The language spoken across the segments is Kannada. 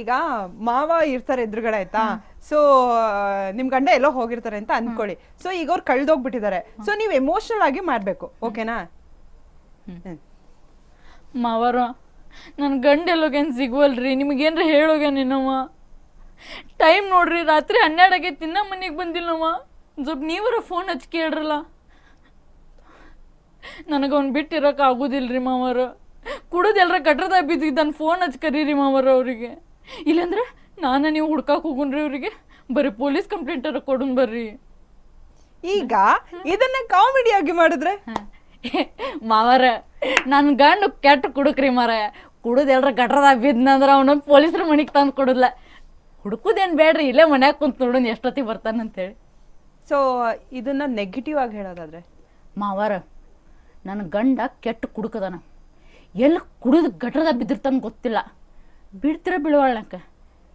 ಈಗ ಮಾವ ಇರ್ತಾರೆ ಎದುರುಗಡೆ ಆಯ್ತಾ? ಸೊ ನಿಮ್ ಗಂಡ ಎಲ್ಲೋ ಹೋಗಿರ್ತಾರೆ ಅಂತ ಅನ್ಕೊಳ್ಳಿ. ಸೊ ಈಗ ಅವ್ರು ಕಳ್ದೋಗ್ಬಿಟ್ಟಿದ್ದಾರೆ. ಸೊ ನೀವ್ ಎಮೋಷನಲ್ ಆಗಿ ಮಾಡ್ಬೇಕು ಓಕೆನಾ ಮಾವರು ನನ್ನ ಗಂಡ ಎಲ್ಲೋಗೇನು ಸಿಗುವಲ್ರಿ? ನಿಮಗೇನ್ರ ಹೇಳೋಗೇನೇನವ ಟೈಮ್ ನೋಡ್ರಿ ರಾತ್ರಿ ಹನ್ನೆರಡಾಗೆ ತಿನ್ನ ಮನೆಗೆ ಬಂದಿಲ್ಲವ ಸ್ವಲ್ಪ ನೀವರ ಫೋನ್ ಹಚ್ಚಿ ಕೇಳ್ರಲ್ಲ. ನನಗೆ ಅವ್ನು ಬಿಟ್ಟಿರೋಕೆ ಆಗೋದಿಲ್ರಿ ಮಾವರು. ಕುಡಿದು ಎಲ್ಲರ ಕಟ್ರದಾಗ ಬಿದ್ದಿದ್ದಾನೆ ಫೋನ್ ಹಚ್ಚಿ ಕರೀರಿ ಮಾವರು ಅವರಿಗೆ. ಇಲ್ಲಾಂದ್ರೆ ನಾನು ನೀವು ಹುಡ್ಕಕ್ಕೆ ಹೋಗುನ್ರಿ ಅವರಿಗೆ. ಬರೀ ಪೊಲೀಸ್ ಕಂಪ್ಲೇಂಟ್ ಅರ ಕೊಡುನ್ ಬರ್ರಿ. ಈಗ ಇದನ್ನ ಕಾಮಿಡಿ ಆಗಿ ಮಾಡಿದ್ರೆ? ಮಾವರ ನನ್ನ ಗಂಡ ಕೆಟ್ಟ ಕುಡುಕ್ರಿ ಮಾರ. ಕುಡುದು ಎಲ್ರ ಗಟ್ರದಾಗ ಬಿದ್ನಂದ್ರ ಅವನ ಪೊಲೀಸ್ರ ಮನೆಗೆ ತಂದು ಕೊಡುದ್ಲ. ಹುಡುಕುದೇನ್ ಬೇಡ್ರಿ ಇಲ್ಲೇ ಮನ್ಯಾಗ ಕುಂತು ನೋಡೋಣ ಎಷ್ಟೊತ್ತಿಗೆ ಬರ್ತಾನಂತೇಳಿ ಸೊ ಇದನ್ನ ನೆಗೆಟಿವ್ ಆಗಿ ಹೇಳೋದಾದ್ರೆ? ಮಾವಾರ ನನ್ನ ಗಂಡ ಕೆಟ್ಟ ಕುಡುಕದಾನ. ಎಲ್ಲಿ ಕುಡಿದು ಗಟ್ರದಾಗ ಬಿದ್ದಿರ್ತಾನ ಗೊತ್ತಿಲ್ಲ. ಬಿಡ್ತಿರ ಬೀಳುವಳ್ಳಕ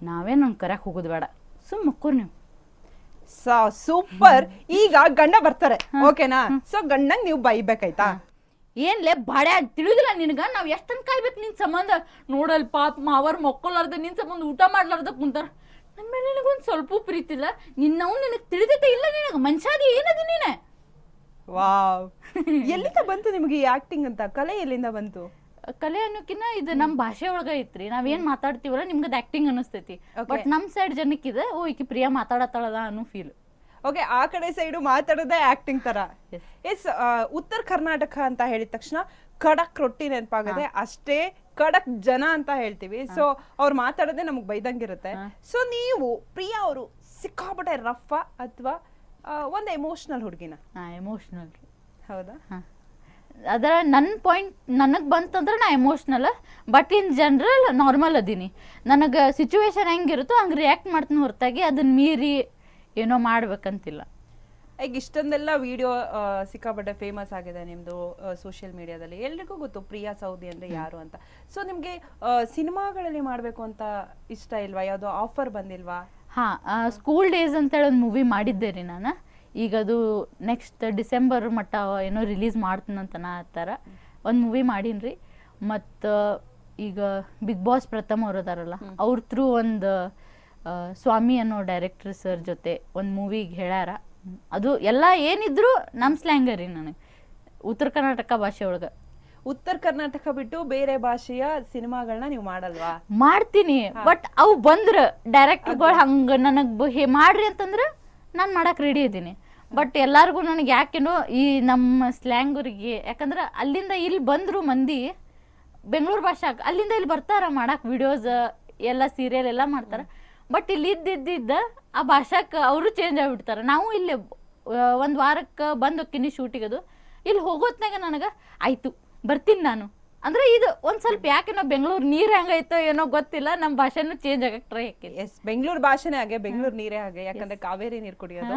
ನಾವೇನು ನನ್ನ ಕರೆಯಕ್ಕೆ ಹೋಗೋದು ಬೇಡ. ಸುಮ್ಮ ಮುಕ್ಕೂರ್ ನೀವು. ಸೂಪರ್. ಈಗ ಗಂಡ ಬರ್ತಾರೆ. ಓಕೆನಾ? ಸೊ ಗಂಡಂಗ್ ನೀವು ಬೈಬೇಕಾಯ್ತಾ? ಏನ್ಲೇ ಬಾಡ್ಯಾ ತಿಳಿದಿಲ್ಲ ನಿನಗ? ನಾವ್ ಎಷ್ಟನ್ ಕಾಯ್ಬೇಕು ನಿನ್ ಸಂಬಂಧ? ನೋಡಲ್ ಪಾಪ ಮಾವರ್ ಮಕ್ಕಳಾರ್ದ ನಿನ್ ಸಂಬಂಧ ಊಟ ಮಾಡ್ಲಾರ್ದ ಕುಂತಾರ. ನಮ್ಮ ಮೇಲೆ ನಿನಗೊಂದ್ ಸ್ವಲ್ಪ ಪ್ರೀತಿ ಇಲ್ಲ. ನಿನ್ನವ್ ನಿನಗ್ ತಿಳಿದೈತೆ ಇಲ್ಲ ನಿನಗೆ. ಮನ್ಷಾದಿ ಏನದಿ ನೀನೆ? ವಾವ್. ಎಲ್ಲಿಂದ ಬಂತು ನಿಮಗೆ ಈ ಆಕ್ಟಿಂಗ್ ಅಂತ? ಕಲೆ ಎಲ್ಲಿಂದ ಬಂತು? ಕಲೆ ಅನ್ನೋಕಿನ್ನ ಇದು ನಮ್ಮ ಭಾಷೆ ಒಳಗ ಐತ್ರಿ. ನಾವೇನ್ ಮಾತಾಡ್ತೀವಲ್ಲ ನಿಮ್ಗದ ಆಕ್ಟಿಂಗ್ ಅನಿಸ್ತೈತಿ. ಬಟ್ ನಮ್ ಸೈಡ್ ಜನಕ್ಕಿದ ಓ ಈಕಿ ಪ್ರಿಯಾ ಮಾತಾಡತ್ತಳದ ಅನ್ನೋ ಫೀಲ್ ಓಕೆ ಆ ಕಡೆ ಸೈಡು ಮಾತಾಡೋದೇ ಆಕ್ಟಿಂಗ್ ತರ. ಎಸ್ ಉತ್ತರ ಕರ್ನಾಟಕ ಅಂತ ಹೇಳಿದ ತಕ್ಷಣ ಖಡಕ್ ರೊಟ್ಟಿ ನೆನಪಾಗದೆ ಅಷ್ಟೇ ಖಡಕ್ ಜನ ಅಂತ ಹೇಳ್ತೀವಿ. ಸೊ ಅವ್ರು ಮಾತಾಡೋದೇ ನಮಗ್ ಬೈದಂಗಿರುತ್ತೆ. ಸೊ ನೀವು ಪ್ರಿಯಾ ಅವರು ಸಿಕ್ಕಾಪಟ್ಟೆ ರಫ ಅಥವಾ ಒಂದು ಎಮೋಷನಲ್ ಹುಡುಗಿನ? ಎಮೋಷ್ನಲ್ ಹೌದಾ? ಅದರ ನನ್ನ ಪಾಯಿಂಟ್ ನನಗೆ ಬಂತಂದ್ರೆ ನಾ emotional but in general normal ಅದೀನಿ. ನನಗೆ ಸಿಚುವೇಶನ್ ಹೆಂಗಿರುತ್ತೋ ಹಂಗೆ ರಿಯಾಕ್ಟ್ ಮಾಡ್ತೀನಿ ಹೊರತಾಗಿ ಅದನ್ನ ಮೀರಿ ಏನೋ ಮಾಡ್ಬೇಕಂತಿಲ್ಲ. ಈಗ ಇಷ್ಟೊಂದೆಲ್ಲ ವಿಡಿಯೋ ಸಿಕ್ಕಾಪಟ್ಟೆ ಫೇಮಸ್ ಆಗಿದೆ ನಿಮ್ಮದು ಸೋಷಿಯಲ್ ಮೀಡಿಯಾದಲ್ಲಿ ಎಲ್ರಿಗೂ ಗೊತ್ತು ಪ್ರಿಯಾ ಸೌದಿ ಅಂದ್ರೆ ಯಾರು ಅಂತ. ಸೊ ನಿಮಗೆ ಸಿನಿಮಾಗಳಲ್ಲಿ ಮಾಡಬೇಕು ಅಂತ ಇಷ್ಟ ಇಲ್ವಾ? ಯಾವುದೋ ಆಫರ್ ಬಂದಿಲ್ವಾ? ಹಾಂ ಸ್ಕೂಲ್ ಡೇಸ್ ಅಂತೇಳಿ ಒಂದು ಮೂವಿ ಮಾಡಿದ್ದೆ ರೀ ನಾನು. ಈಗ ಅದು ನೆಕ್ಸ್ಟ್ ಡಿಸೆಂಬರ್ ಮಟ್ಟ ಏನೋ ರಿಲೀಸ್ ಮಾಡ್ತೀನಂತ ಥರ. ಒಂದು ಮೂವಿ ಮಾಡೀನ್ರಿ. ಮತ್ತು ಈಗ ಬಿಗ್ ಬಾಸ್ ಪ್ರಥಮ್ ಅವ್ರು ಅದಾರಲ್ಲ ಅವ್ರ ಥ್ರೂ ಒಂದು ಸ್ವಾಮಿ ಅನ್ನೋ ಡೈರೆಕ್ಟರ್ ಸರ್ ಜೊತೆ ಒಂದು ಮೂವಿಗೆ ಹೇಳ್ಯಾರ. ಅದು ಎಲ್ಲ ಏನಿದ್ರು ನಮ್ಮ ಸ್ಲ್ಯಾಂಗ ರೀ ನನಗೆ. ಉತ್ತರ ಕರ್ನಾಟಕ ಭಾಷೆ ಒಳಗೆ. ಉತ್ತರ ಕರ್ನಾಟಕ ಬಿಟ್ಟು ಬೇರೆ ಭಾಷೆಯ ಸಿನಿಮಾಗಳನ್ನ ನೀವು ಮಾಡಲ್ವಾ? ಮಾಡ್ತೀನಿ. ಬಟ್ ಅವು ಬಂದ್ರ ಡೈರೆಕ್ಟರ್ಗಳು ಹಂಗ ನನಗ್ ಮಾಡ್ರಿ ಅಂತಂದ್ರ ನಾನು ಮಾಡಕ್ಕೆ ರೆಡಿ ಇದ್ದೀನಿ. ಬಟ್ ಎಲ್ಲರಿಗೂ ನನಗೆ ಯಾಕೇನೋ ಈ ನಮ್ಮ ಸ್ಲ್ಯಾಂಗರಿಗೆ ಯಾಕಂದ್ರೆ ಅಲ್ಲಿಂದ ಇಲ್ಲಿ ಬಂದರು ಮಂದಿ ಬೆಂಗಳೂರು ಭಾಷೆ ಅಲ್ಲಿಂದ ಇಲ್ಲಿ ಬರ್ತಾರೆ ಮಾಡೋಕ್ಕೆ ವಿಡಿಯೋಸ್ ಎಲ್ಲ ಸೀರಿಯಲ್ ಎಲ್ಲ ಮಾಡ್ತಾರೆ. ಬಟ್ ಇಲ್ಲಿ ಇದ್ದಿದ್ದಿದ್ದ ಆ ಭಾಷಾಕ್ಕೆ ಅವರು ಚೇಂಜ್ ಆಗಿಬಿಡ್ತಾರೆ. ನಾವು ಇಲ್ಲಿ ಒಂದು ವಾರಕ್ಕೆ ಬಂದು ಹೋಗ್ತೀನಿ ಅದು. ಇಲ್ಲಿ ಹೋಗೋತ್ನಾಗ ನನಗೆ, ಆಯಿತು, ಬರ್ತೀನಿ ನಾನು. ಅಂದ್ರೆ ಇದು ಒಂದ್ ಸ್ವಲ್ಪ ಯಾಕೆನೋ ಬೆಂಗಳೂರು ನೀರ್ ಹೆಂಗೈತೋ ಏನೋ ಗೊತ್ತಿಲ್ಲ ನಮ್ಮ ಭಾಷೆನೂ ಚೇಂಜ್ ಆಗಕ್ ಟ್ರೈ ಎಸ್ ಬೆಂಗಳೂರು ಭಾಷೆನೇ ಹಾಗೆ ಬೆಂಗಳೂರು ನೀರೇ ಹಾಗೆ ಯಾಕಂದ್ರೆ ಕಾವೇರಿ ನೀರು ಕುಡಿಯೋದು.